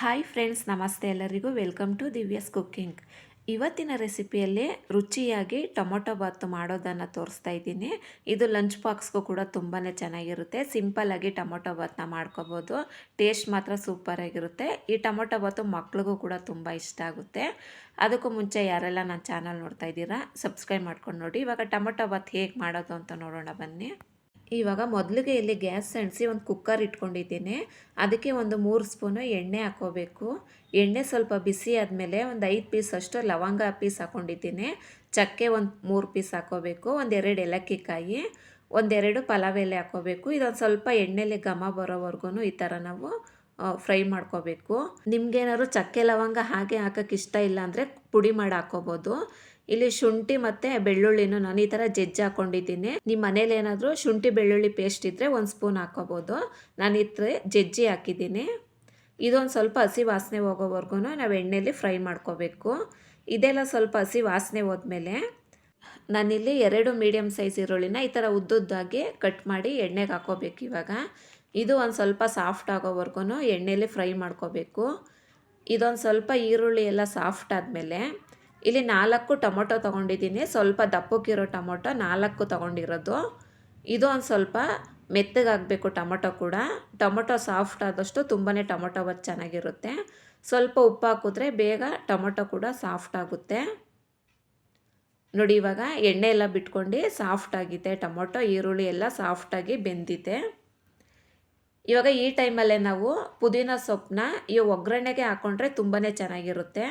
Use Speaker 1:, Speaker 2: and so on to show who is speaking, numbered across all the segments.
Speaker 1: Hi friends ನಮಸ್ತೆ ಎಲ್ಲರಿಗೂ. Welcome to ದಿವ್ಯಸ್ cooking ಇವತ್ತಿನ ರೆಸಿಪಿಯಲ್ಲಿ ರುಚಿಯಾಗಿ ಟೊಮೊಟೊ ಬಾತು ಮಾಡೋದನ್ನು ತೋರಿಸ್ತಾ ಇದ್ದೀನಿ. ಇದು ಲಂಚ್ ಬಾಕ್ಸ್ಗೂ ಕೂಡ ತುಂಬಾ ಚೆನ್ನಾಗಿರುತ್ತೆ. ಸಿಂಪಲ್ಲಾಗಿ ಟೊಮೊಟೊ ಬಾತನ್ನ ಮಾಡ್ಕೋಬೋದು. ಟೇಸ್ಟ್ ಮಾತ್ರ ಸೂಪರಾಗಿರುತ್ತೆ ಈ ಟೊಮೊಟೊ ಬಾತು ಮಕ್ಳಿಗೂ ಕೂಡ ತುಂಬ ಇಷ್ಟ ಆಗುತ್ತೆ. ಅದಕ್ಕೂ ಮುಂಚೆ ಯಾರೆಲ್ಲ ನನ್ನ ಚಾನಲ್ ನೋಡ್ತಾ ಇದ್ದೀರಾ ಸಬ್ಸ್ಕ್ರೈಬ್ ಮಾಡ್ಕೊಂಡು ನೋಡಿ. ಇವಾಗ ಟೊಮೊಟೊ ಬಾತ್ ಹೇಗೆ ಮಾಡೋದು ಅಂತ ನೋಡೋಣ ಬನ್ನಿ. ಇವಾಗ ಮೊದಲಿಗೆ ಇಲ್ಲಿ ಗ್ಯಾಸ್ ಅಂಟಿಸಿ ಒಂದು ಕುಕ್ಕರ್ ಇಟ್ಕೊಂಡಿದ್ದೀನಿ. ಅದಕ್ಕೆ ಒಂದು ಮೂರು ಸ್ಪೂನು ಎಣ್ಣೆ ಹಾಕೋಬೇಕು. ಎಣ್ಣೆ ಸ್ವಲ್ಪ ಬಿಸಿ ಆದಮೇಲೆ ಒಂದು ಐದು ಪೀಸ್ ಅಷ್ಟು ಲವಂಗ ಪೀಸ್ ಹಾಕ್ಕೊಂಡಿದ್ದೀನಿ ಚಕ್ಕೆ ಒಂದು ಮೂರು ಪೀಸ್ ಹಾಕೋಬೇಕು. ಒಂದೆರಡು ಏಲಕ್ಕಿಕಾಯಿ ಒಂದೆರಡು ಪಲಾವ್ ಎಲೆ ಹಾಕೋಬೇಕು. ಇದೊಂದು ಸ್ವಲ್ಪ ಎಣ್ಣೆಲಿ ಘಮ ಬರೋವರೆಗೂ ಈ ಥರ ನಾವು ಫ್ರೈ ಮಾಡ್ಕೋಬೇಕು. ನಿಮ್ಗೇನಾದ್ರು ಚಕ್ಕೆ ಲವಂಗ ಹಾಗೆ ಹಾಕೋಕ್ಕೆ ಇಷ್ಟ ಇಲ್ಲ ಅಂದರೆ ಪುಡಿ ಮಾಡಿ ಹಾಕೋಬೋದು. ಇಲ್ಲಿ ಶುಂಠಿ ಮತ್ತೆ ಬೆಳ್ಳುಳ್ಳಿನೂ ನಾನು ಈ ಥರ ಜಜ್ಜಿ ಹಾಕೊಂಡಿದ್ದೀನಿ. ನಿಮ್ಮ ಮನೇಲಿ ಏನಾದರೂ ಶುಂಠಿ, ಬೆಳ್ಳುಳ್ಳಿ ಪೇಸ್ಟ್ ಇದ್ದರೆ ಒಂದು ಸ್ಪೂನ್ ಹಾಕೋಬೋದು. ನಾನು ಈ ಜಜ್ಜಿ ಹಾಕಿದ್ದೀನಿ. ಇದೊಂದು ಸ್ವಲ್ಪ ಹಸಿ ವಾಸನೆ ಹೋಗೋವರೆಗೂ ನಾವು ಎಣ್ಣೆಯಲ್ಲಿ ಫ್ರೈ ಮಾಡ್ಕೋಬೇಕು. ಇದೆಲ್ಲ ಸ್ವಲ್ಪ ಹಸಿ ವಾಸನೆ ಹೋದ್ಮೇಲೆ ನಾನಿಲ್ಲಿ ಎರಡು ಮೀಡಿಯಮ್ ಸೈಜ್ ಈರುಳ್ಳಿನ ಈ ಥರ ಉದ್ದುದ್ದಾಗಿ ಕಟ್ ಮಾಡಿ ಎಣ್ಣೆಗೆ ಹಾಕೋಬೇಕು ಇವಾಗ. ಇದು ಒಂದು ಸ್ವಲ್ಪ ಸಾಫ್ಟ್ ಆಗೋವರೆಗೂ ಎಣ್ಣೆಯಲ್ಲಿ ಫ್ರೈ ಮಾಡ್ಕೋಬೇಕು. ಇದೊಂದು ಸ್ವಲ್ಪ ಈರುಳ್ಳಿ ಎಲ್ಲ ಸಾಫ್ಟ್ ಆದಮೇಲೆ ಇಲ್ಲಿ ನಾಲ್ಕು ಟೊಮೊಟೊ ತೊಗೊಂಡಿದ್ದೀನಿ. ಸ್ವಲ್ಪ ದಪ್ಪಕ್ಕಿರೋ ಟೊಮೊಟೊ ನಾಲ್ಕು ತೊಗೊಂಡಿರೋದು. ಇದು ಒಂದು ಸ್ವಲ್ಪ ಮೆತ್ತಗಾಗಬೇಕು ಟೊಮೊಟೊ ಕೂಡ. ಟೊಮೊಟೊ ಸಾಫ್ಟ್ ಆದಷ್ಟು ತುಂಬಾ ಟೊಮೊಟೊ ಬಚ್ಚ ಚೆನ್ನಾಗಿರುತ್ತೆ. ಸ್ವಲ್ಪ ಉಪ್ಪು ಹಾಕಿದ್ರೆ ಬೇಗ ಟೊಮೊಟೊ ಕೂಡ ಸಾಫ್ಟ್ ಆಗುತ್ತೆ. ನೋಡಿ, ಇವಾಗ ಎಣ್ಣೆ ಎಲ್ಲ ಬಿಟ್ಕೊಂಡು ಸಾಫ್ಟ್ ಆಗಿದೆ. ಟೊಮೊಟೊ, ಈರುಳ್ಳಿ ಎಲ್ಲ ಸಾಫ್ಟಾಗಿ ಬೆಂದಿದೆ. ಇವಾಗ ಈ ಟೈಮಲ್ಲೇ ನಾವು ಪುದೀನ ಸೊಪ್ಪನ್ನ ಈ ಒಗ್ಗರಣೆಗೆ ಹಾಕ್ಕೊಂಡ್ರೆ ತುಂಬಾ ಚೆನ್ನಾಗಿರುತ್ತೆ.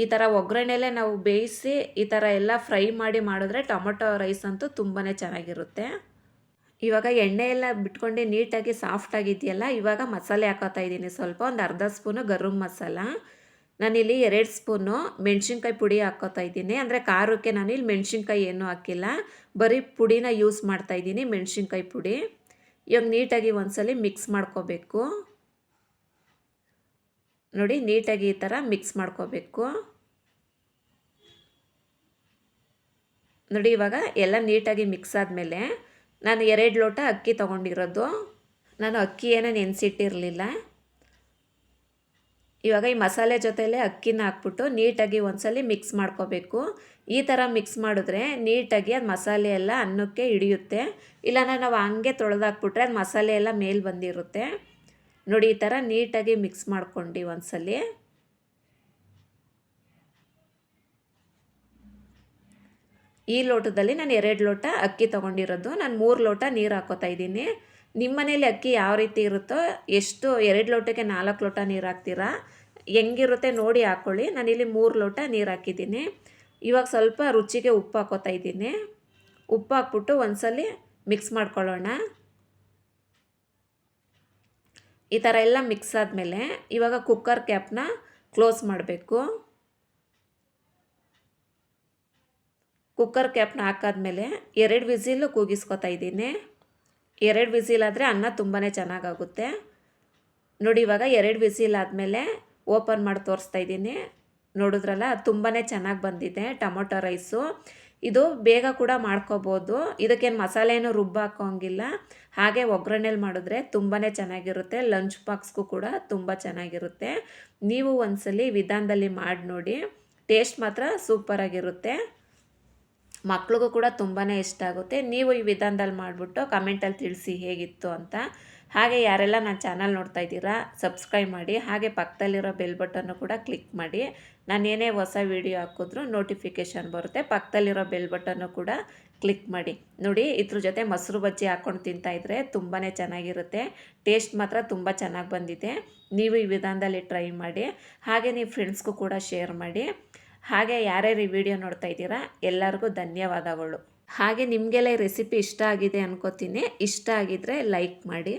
Speaker 1: ಈ ಥರ ಒಗ್ಗರಣೆಲೆ ನಾವು ಬೇಯಿಸಿ ಈ ಥರ ಎಲ್ಲ ಫ್ರೈ ಮಾಡಿ ಮಾಡಿದ್ರೆ ಟೊಮೊಟೊ ರೈಸ್ ಅಂತೂ ತುಂಬಾ ಚೆನ್ನಾಗಿರುತ್ತೆ. ಇವಾಗ ಎಣ್ಣೆ ಎಲ್ಲ ಬಿಟ್ಕೊಂಡು ನೀಟಾಗಿ ಸಾಫ್ಟ್ ಆಗಿದೆಯಲ್ಲ, ಇವಾಗ ಮಸಾಲೆ ಹಾಕೋತಾ ಇದ್ದೀನಿ. ಸ್ವಲ್ಪ ಒಂದು ಅರ್ಧ ಸ್ಪೂನು ಗರಂ ಮಸಾಲ, ನಾನಿಲ್ಲಿ ಎರಡು ಸ್ಪೂನು ಮೆಣಸಿನ್ಕಾಯಿ ಪುಡಿ ಹಾಕೋತಾ ಇದ್ದೀನಿ. ಅಂದರೆ ಖಾರಕ್ಕೆ ನಾನು ಇಲ್ಲಿ ಮೆಣಸಿನ್ಕಾಯಿ ಏನೂ ಹಾಕಿಲ್ಲ, ಬರೀ ಪುಡಿನ ಯೂಸ್ ಮಾಡ್ತಾ ಇದ್ದೀನಿ ಮೆಣಸಿನ್ಕಾಯಿ ಪುಡಿ. ಇವಾಗ ನೀಟಾಗಿ ಒಂದ್ಸಲಿ ಮಿಕ್ಸ್ ಮಾಡ್ಕೋಬೇಕು. ನೋಡಿ, ನೀಟಾಗಿ ಈ ಥರ ಮಿಕ್ಸ್ ಮಾಡ್ಕೋಬೇಕು. ನೋಡಿ, ಇವಾಗ ಎಲ್ಲ ನೀಟಾಗಿ ಮಿಕ್ಸ್ ಆದಮೇಲೆ ನಾನು ಎರಡು ಲೋಟ ಅಕ್ಕಿ ತೊಗೊಂಡಿರೋದು. ನಾನು ಅಕ್ಕಿ ಏನೋ ನೆನೆಸಿಟ್ಟಿರಲಿಲ್ಲ. ಇವಾಗ ಈ ಮಸಾಲೆ ಜೊತೆಲೇ ಅಕ್ಕಿನ ಹಾಕ್ಬಿಟ್ಟು ನೀಟಾಗಿ ಒಂದ್ಸಲಿ ಮಿಕ್ಸ್ ಮಾಡ್ಕೋಬೇಕು. ಈ ಥರ ಮಿಕ್ಸ್ ಮಾಡಿದ್ರೆ ನೀಟಾಗಿ ಅದು ಮಸಾಲೆ ಎಲ್ಲ ಅನ್ನಕ್ಕೆ ಹಿಡಿಯುತ್ತೆ. ಇಲ್ಲಾಂದ್ರೆ ನಾವು ಹಂಗೆ ತೊಳೆದಾಕ್ಬಿಟ್ರೆ ಅದು ಮಸಾಲೆ ಎಲ್ಲ ಮೇಲೆ ಬಂದಿರುತ್ತೆ. ನೋಡಿ, ಈ ಥರ ನೀಟಾಗಿ ಮಿಕ್ಸ್ ಮಾಡ್ಕೊಂಡು ಒಂದ್ಸಲಿ. ಈ ಲೋಟದಲ್ಲಿ ನಾನು ಎರಡು ಲೋಟ ಅಕ್ಕಿ ತೊಗೊಂಡಿರೋದು. ನಾನು ಮೂರು ಲೋಟ ನೀರು ಹಾಕೋತಾ ಇದ್ದೀನಿ. ನಿಮ್ಮ ಮನೇಲಿ ಅಕ್ಕಿ ಯಾವ ರೀತಿ ಇರುತ್ತೋ ಎಷ್ಟು, ಎರಡು ಲೋಟಕ್ಕೆ ನಾಲ್ಕು ಲೋಟ ನೀರು ಹಾಕ್ತೀರಾ? ಹೆಂಗಿರುತ್ತೆ ನೋಡಿ ಹಾಕ್ಕೊಳ್ಳಿ ನಾನಿಲ್ಲಿ ಮೂರು ಲೋಟ ನೀರು ಹಾಕಿದ್ದೀನಿ. ಇವಾಗ ಸ್ವಲ್ಪ ರುಚಿಗೆ ಉಪ್ಪು ಹಾಕೋತಾ ಇದ್ದೀನಿ. ಉಪ್ಪು ಹಾಕ್ಬಿಟ್ಟು ಒಂದ್ಸಲಿ ಮಿಕ್ಸ್ ಮಾಡ್ಕೊಳ್ಳೋಣ. ಈ ಥರ ಎಲ್ಲ ಮಿಕ್ಸ್ ಆದಮೇಲೆ ಇವಾಗ ಕುಕ್ಕರ್ ಕ್ಯಾಪ್ನ ಕ್ಲೋಸ್ ಮಾಡಬೇಕು. ಕುಕ್ಕರ್ ಕ್ಯಾಪ್ನ ಹಾಕಾದ್ಮೇಲೆ ಎರಡು ವಿಸಿಲು ಕೂಗಿಸ್ಕೊತಾ ಇದ್ದೀನಿ. ಎರಡು ವಿಸಿಲ್ ಆದರೆ ಅನ್ನ ತುಂಬಾ ಚೆನ್ನಾಗಾಗುತ್ತೆ. ನೋಡಿ, ಇವಾಗ ಎರಡು ವಿಸಿಲ್ ಆದಮೇಲೆ ಓಪನ್ ಮಾಡಿ ತೋರಿಸ್ತಾ ಇದ್ದೀನಿ. ನೋಡಿದ್ರಲ್ಲ ತುಂಬಾ ಚೆನ್ನಾಗಿ ಬಂದಿದೆ ಟೊಮೊಟೊ ರೈಸು. ಇದು ಬೇಗ ಕೂಡ ಮಾಡ್ಕೋಬೋದು. ಇದಕ್ಕೇನು ಮಸಾಲೆ ಏನು ರುಬ್ಬ ಹಾಕೋಂಗಿಲ್ಲ. ಹಾಗೆ ಒಗ್ಗರಣೆಲಿ ಮಾಡಿದ್ರೆ ತುಂಬಾ ಚೆನ್ನಾಗಿರುತ್ತೆ. ಲಂಚ್ ಬಾಕ್ಸ್ಗೂ ಕೂಡ ತುಂಬ ಚೆನ್ನಾಗಿರುತ್ತೆ. ನೀವು ಒಂದ್ಸಲಿ ವಿಧಾನದಲ್ಲಿ ಮಾಡಿ ನೋಡಿ ಟೇಸ್ಟ್ ಮಾತ್ರ ಸೂಪರಾಗಿರುತ್ತೆ. ಮಕ್ಳಿಗೂ ಕೂಡ ತುಂಬಾ ಇಷ್ಟ ಆಗುತ್ತೆ. ನೀವು ಈ ವಿಧಾನದಲ್ಲಿ ಮಾಡಿಬಿಟ್ಟು ಕಮೆಂಟಲ್ಲಿ ತಿಳಿಸಿ ಹೇಗಿತ್ತು ಅಂತ. ಹಾಗೆ ಯಾರೆಲ್ಲ ನನ್ನ ಚಾನಲ್ ನೋಡ್ತಾ ಇದ್ದೀರಾ, ಸಬ್ಸ್ಕ್ರೈಬ್ ಮಾಡಿ, ಹಾಗೆ ಪಕ್ಕದಲ್ಲಿರೋ ಬೆಲ್ ಬಟನ್ನು ಕೂಡ ಕ್ಲಿಕ್ ಮಾಡಿ. ನಾನು ಏನೇ ಹೊಸ ವೀಡಿಯೋ ಹಾಕಿದ್ರೂ ನೋಟಿಫಿಕೇಷನ್ ಬರುತ್ತೆ. ಪಕ್ಕದಲ್ಲಿರೋ ಬೆಲ್ ಬಟನ್ನು ಕೂಡ ಕ್ಲಿಕ್ ಮಾಡಿ. ನೋಡಿ, ಇದ್ರ ಜೊತೆ ಮೊಸರು ಬಜ್ಜಿ ಹಾಕ್ಕೊಂಡು ತಿಂತಾಯಿದ್ರೆ ತುಂಬಾ ಚೆನ್ನಾಗಿರುತ್ತೆ. ಟೇಸ್ಟ್ ಮಾತ್ರ ತುಂಬ ಚೆನ್ನಾಗಿ ಬಂದಿದೆ. ನೀವು ಈ ವಿಧಾನದಲ್ಲಿ ಟ್ರೈ ಮಾಡಿ. ಹಾಗೆ ನೀವು ಫ್ರೆಂಡ್ಸ್ಗೂ ಕೂಡ ಶೇರ್ ಮಾಡಿ. ಹಾಗೆ ಯಾರ್ಯಾರು ಈ ವಿಡಿಯೋ ನೋಡ್ತಾ ಇದ್ದೀರಾ, ಎಲ್ಲರಿಗೂ ಧನ್ಯವಾದಗಳು. ಹಾಗೆ ನಿಮಗೆಲ್ಲ ರೆಸಿಪಿ ಇಷ್ಟ ಆಗಿದೆ ಅನ್ಕೋತೀನಿ. ಇಷ್ಟ ಆಗಿದ್ದರೆ ಲೈಕ್ ಮಾಡಿ.